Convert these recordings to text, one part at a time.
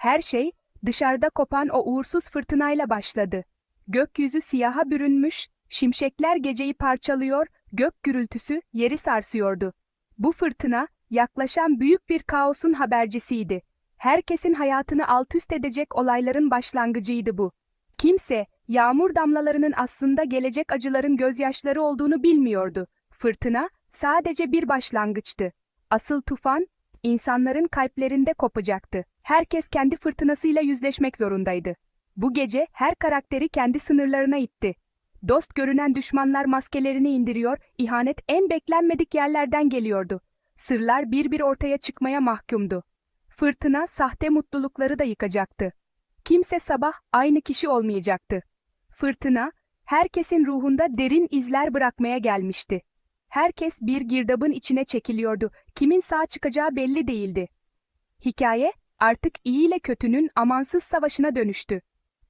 Her şey, dışarıda kopan o uğursuz fırtınayla başladı. Gökyüzü siyaha bürünmüş, şimşekler geceyi parçalıyor, gök gürültüsü yeri sarsıyordu. Bu fırtına, yaklaşan büyük bir kaosun habercisiydi. Herkesin hayatını alt üst edecek olayların başlangıcıydı bu. Kimse, yağmur damlalarının aslında gelecek acıların gözyaşları olduğunu bilmiyordu. Fırtına, sadece bir başlangıçtı. Asıl tufan, insanların kalplerinde kopacaktı. Herkes kendi fırtınasıyla yüzleşmek zorundaydı. Bu gece her karakteri kendi sınırlarına itti. Dost görünen düşmanlar maskelerini indiriyor, ihanet en beklenmedik yerlerden geliyordu. Sırlar bir bir ortaya çıkmaya mahkumdu. Fırtına sahte mutlulukları da yıkacaktı. Kimse sabah aynı kişi olmayacaktı. Fırtına, herkesin ruhunda derin izler bırakmaya gelmişti. Herkes bir girdabın içine çekiliyordu. Kimin sağ çıkacağı belli değildi. Hikaye, artık iyi ile kötünün amansız savaşına dönüştü.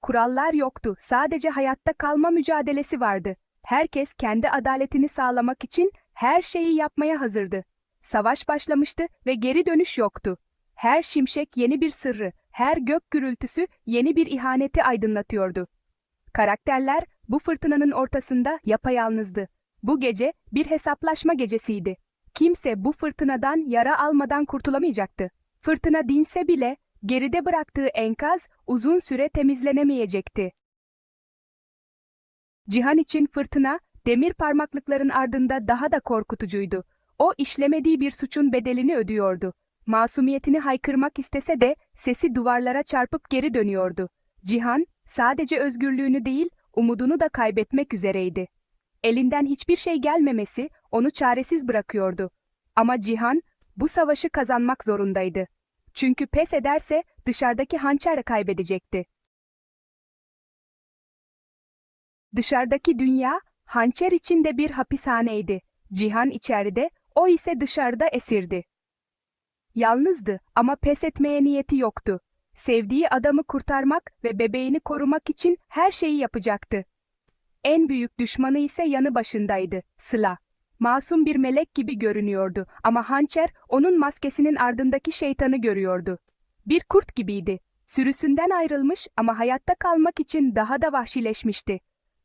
Kurallar yoktu, sadece hayatta kalma mücadelesi vardı. Herkes kendi adaletini sağlamak için her şeyi yapmaya hazırdı. Savaş başlamıştı ve geri dönüş yoktu. Her şimşek yeni bir sırrı, her gök gürültüsü yeni bir ihaneti aydınlatıyordu. Karakterler bu fırtınanın ortasında yapayalnızdı. Bu gece bir hesaplaşma gecesiydi. Kimse bu fırtınadan yara almadan kurtulamayacaktı. Fırtına dinse bile geride bıraktığı enkaz uzun süre temizlenemeyecekti. Cihan için fırtına, demir parmaklıkların ardında daha da korkutucuydu. O işlemediği bir suçun bedelini ödüyordu. Masumiyetini haykırmak istese de sesi duvarlara çarpıp geri dönüyordu. Cihan, sadece özgürlüğünü değil, umudunu da kaybetmek üzereydi. Elinden hiçbir şey gelmemesi onu çaresiz bırakıyordu. Ama Cihan, bu savaşı kazanmak zorundaydı. Çünkü pes ederse dışarıdaki hançer kaybedecekti. Dışarıdaki dünya, hançer içinde bir hapishaneydi. Cihan içeride, o ise dışarıda esirdi. Yalnızdı ama pes etmeye niyeti yoktu. Sevdiği adamı kurtarmak ve bebeğini korumak için her şeyi yapacaktı. En büyük düşmanı ise yanı başındaydı, Sıla. Masum bir melek gibi görünüyordu ama hançer onun maskesinin ardındaki şeytanı görüyordu. Bir kurt gibiydi. Sürüsünden ayrılmış ama hayatta kalmak için daha da vahşileşmişti.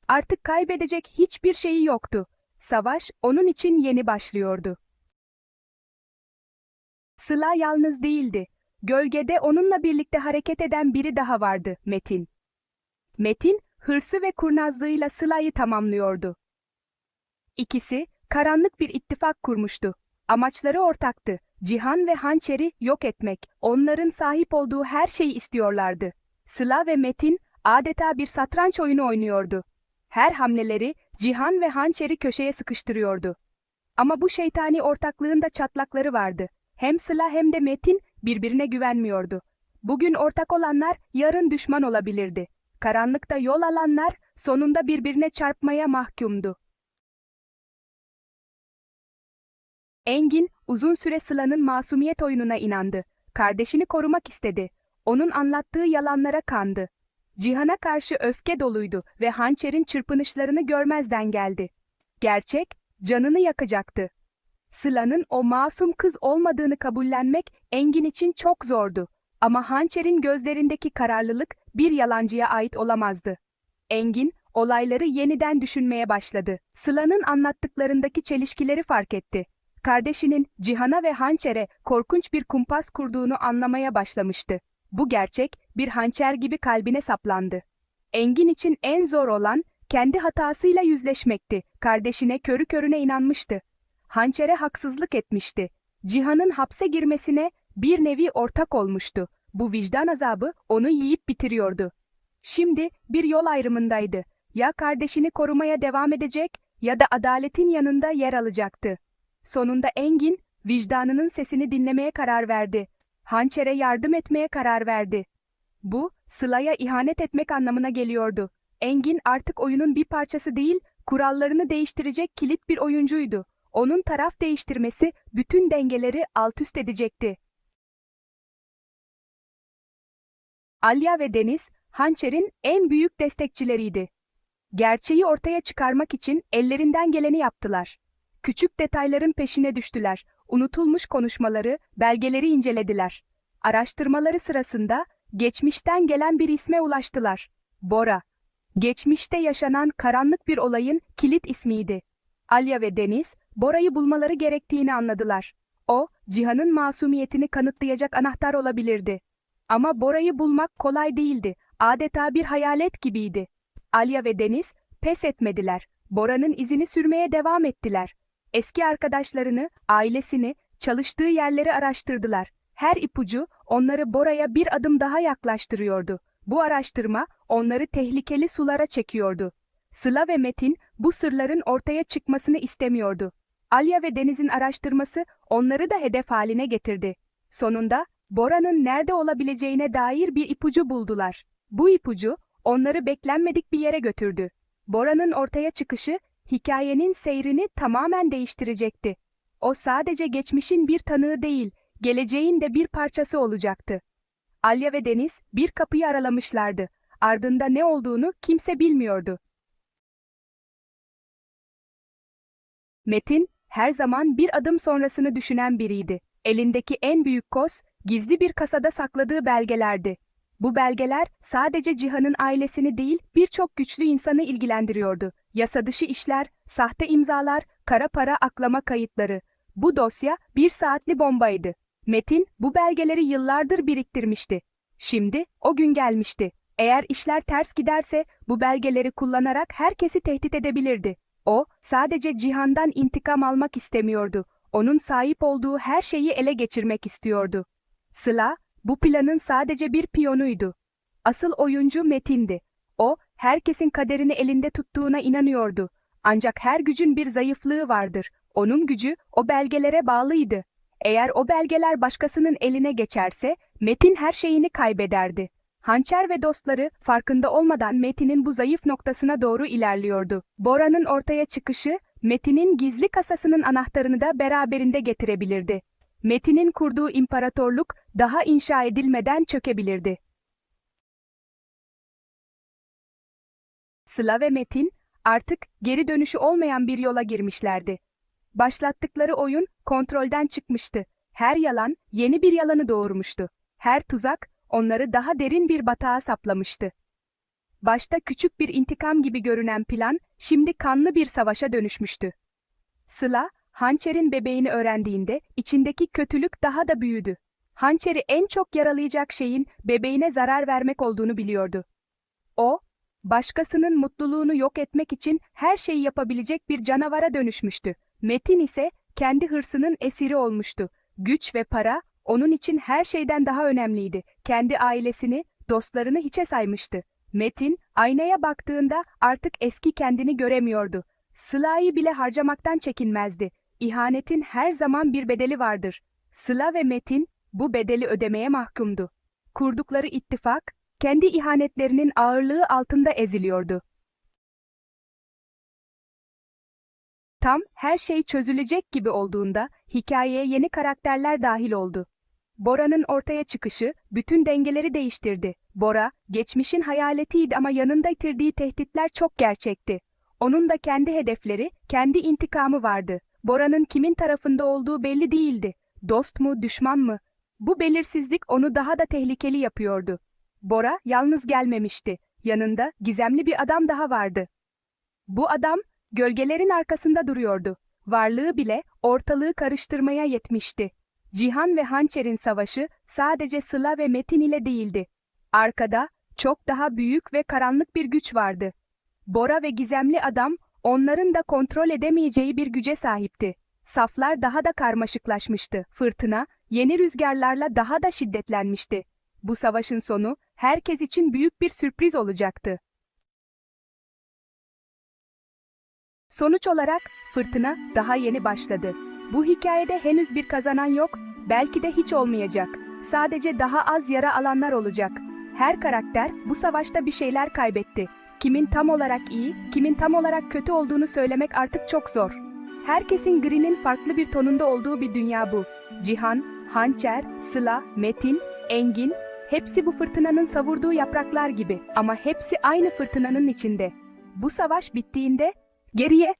Artık kaybedecek hiçbir şeyi yoktu. Savaş onun için yeni başlıyordu. Sıla yalnız değildi. Gölgede onunla birlikte hareket eden biri daha vardı, Metin. Metin, hırsı ve kurnazlığıyla Sıla'yı tamamlıyordu. İkisi, karanlık bir ittifak kurmuştu. Amaçları ortaktı. Cihan ve Hançer'i yok etmek, onların sahip olduğu her şeyi istiyorlardı. Sıla ve Metin adeta bir satranç oyunu oynuyordu. Her hamleleri Cihan ve Hançer'i köşeye sıkıştırıyordu. Ama bu şeytani ortaklığın da çatlakları vardı. Hem Sıla hem de Metin birbirine güvenmiyordu. Bugün ortak olanlar yarın düşman olabilirdi. Karanlıkta yol alanlar sonunda birbirine çarpmaya mahkumdu. Engin uzun süre Sıla'nın masumiyet oyununa inandı. Kardeşini korumak istedi. Onun anlattığı yalanlara kandı. Cihan'a karşı öfke doluydu ve hançerin çırpınışlarını görmezden geldi. Gerçek, canını yakacaktı. Sıla'nın o masum kız olmadığını kabullenmek Engin için çok zordu. Ama hançerin gözlerindeki kararlılık bir yalancıya ait olamazdı. Engin, olayları yeniden düşünmeye başladı. Sıla'nın anlattıklarındaki çelişkileri fark etti. Kardeşinin Cihan'a ve hançere korkunç bir kumpas kurduğunu anlamaya başlamıştı. Bu gerçek bir hançer gibi kalbine saplandı. Engin için en zor olan kendi hatasıyla yüzleşmekti. Kardeşine körü körüne inanmıştı. Hançere haksızlık etmişti. Cihan'ın hapse girmesine bir nevi ortak olmuştu. Bu vicdan azabı onu yiyip bitiriyordu. Şimdi bir yol ayrımındaydı. Ya kardeşini korumaya devam edecek ya da adaletin yanında yer alacaktı. Sonunda Engin, vicdanının sesini dinlemeye karar verdi. Hançer'e yardım etmeye karar verdi. Bu, Sıla'ya ihanet etmek anlamına geliyordu. Engin artık oyunun bir parçası değil, kurallarını değiştirecek kilit bir oyuncuydu. Onun taraf değiştirmesi bütün dengeleri alt üst edecekti. Alya ve Deniz, Hançer'in en büyük destekçileriydi. Gerçeği ortaya çıkarmak için ellerinden geleni yaptılar. Küçük detayların peşine düştüler. Unutulmuş konuşmaları, belgeleri incelediler. Araştırmaları sırasında geçmişten gelen bir isme ulaştılar. Bora. Geçmişte yaşanan karanlık bir olayın kilit ismiydi. Alya ve Deniz, Bora'yı bulmaları gerektiğini anladılar. O, Cihan'ın masumiyetini kanıtlayacak anahtar olabilirdi. Ama Bora'yı bulmak kolay değildi. Adeta bir hayalet gibiydi. Alya ve Deniz pes etmediler. Bora'nın izini sürmeye devam ettiler. Eski arkadaşlarını, ailesini, çalıştığı yerleri araştırdılar. Her ipucu onları Bora'ya bir adım daha yaklaştırıyordu. Bu araştırma onları tehlikeli sulara çekiyordu. Sıla ve Metin bu sırların ortaya çıkmasını istemiyordu. Alya ve Deniz'in araştırması onları da hedef haline getirdi. Sonunda Bora'nın nerede olabileceğine dair bir ipucu buldular. Bu ipucu onları beklenmedik bir yere götürdü. Bora'nın ortaya çıkışı hikayenin seyrini tamamen değiştirecekti. O sadece geçmişin bir tanığı değil, geleceğin de bir parçası olacaktı. Alya ve Deniz bir kapıyı aralamışlardı. Ardında ne olduğunu kimse bilmiyordu. Metin, her zaman bir adım sonrasını düşünen biriydi. Elindeki en büyük koz, gizli bir kasada sakladığı belgelerdi. Bu belgeler sadece Cihan'ın ailesini değil birçok güçlü insanı ilgilendiriyordu. Yasa dışı işler, sahte imzalar, kara para aklama kayıtları. Bu dosya bir saatli bombaydı. Metin bu belgeleri yıllardır biriktirmişti. Şimdi o gün gelmişti. Eğer işler ters giderse bu belgeleri kullanarak herkesi tehdit edebilirdi. O sadece Cihan'dan intikam almak istemiyordu. Onun sahip olduğu her şeyi ele geçirmek istiyordu. Sıla, bu planın sadece bir piyonuydu. Asıl oyuncu Metin'di. O, herkesin kaderini elinde tuttuğuna inanıyordu. Ancak her gücün bir zayıflığı vardır. Onun gücü o belgelere bağlıydı. Eğer o belgeler başkasının eline geçerse, Metin her şeyini kaybederdi. Hançer ve dostları farkında olmadan Metin'in bu zayıf noktasına doğru ilerliyordu. Bora'nın ortaya çıkışı, Metin'in gizli kasasının anahtarını da beraberinde getirebilirdi. Metin'in kurduğu imparatorluk daha inşa edilmeden çökebilirdi. Sıla ve Metin artık geri dönüşü olmayan bir yola girmişlerdi. Başlattıkları oyun kontrolden çıkmıştı. Her yalan yeni bir yalanı doğurmuştu. Her tuzak onları daha derin bir batağa saplamıştı. Başta küçük bir intikam gibi görünen plan şimdi kanlı bir savaşa dönüşmüştü. Sıla, hançerin bebeğini öğrendiğinde içindeki kötülük daha da büyüdü. Hançeri en çok yaralayacak şeyin bebeğine zarar vermek olduğunu biliyordu. O, başkasının mutluluğunu yok etmek için her şeyi yapabilecek bir canavara dönüşmüştü. Metin ise kendi hırsının esiri olmuştu. Güç ve para onun için her şeyden daha önemliydi. Kendi ailesini, dostlarını hiçe saymıştı. Metin aynaya baktığında artık eski kendini göremiyordu. Sıla'yı bile harcamaktan çekinmezdi. İhanetin her zaman bir bedeli vardır. Sıla ve Metin bu bedeli ödemeye mahkumdu. Kurdukları ittifak kendi ihanetlerinin ağırlığı altında eziliyordu. Tam her şey çözülecek gibi olduğunda hikayeye yeni karakterler dahil oldu. Bora'nın ortaya çıkışı bütün dengeleri değiştirdi. Bora, geçmişin hayaletiydi ama yanında itirdiği tehditler çok gerçekti. Onun da kendi hedefleri, kendi intikamı vardı. Bora'nın kimin tarafında olduğu belli değildi. Dost mu, düşman mı? Bu belirsizlik onu daha da tehlikeli yapıyordu. Bora yalnız gelmemişti. Yanında gizemli bir adam daha vardı. Bu adam gölgelerin arkasında duruyordu. Varlığı bile ortalığı karıştırmaya yetmişti. Cihan ve Hançer'in savaşı sadece Sıla ve Metin ile değildi. Arkada çok daha büyük ve karanlık bir güç vardı. Bora ve gizemli adam onların da kontrol edemeyeceği bir güce sahipti. Saflar daha da karmaşıklaşmıştı. Fırtına yeni rüzgarlarla daha da şiddetlenmişti. Bu savaşın sonu herkes için büyük bir sürpriz olacaktı. Sonuç olarak fırtına daha yeni başladı. Bu hikayede henüz bir kazanan yok, belki de hiç olmayacak. Sadece daha az yara alanlar olacak. Her karakter bu savaşta bir şeyler kaybetti. Kimin tam olarak iyi, kimin tam olarak kötü olduğunu söylemek artık çok zor. Herkesin grinin farklı bir tonunda olduğu bir dünya bu. Cihan, Hançer, Sıla, Metin, Engin, hepsi bu fırtınanın savurduğu yapraklar gibi ama hepsi aynı fırtınanın içinde. Bu savaş bittiğinde geriye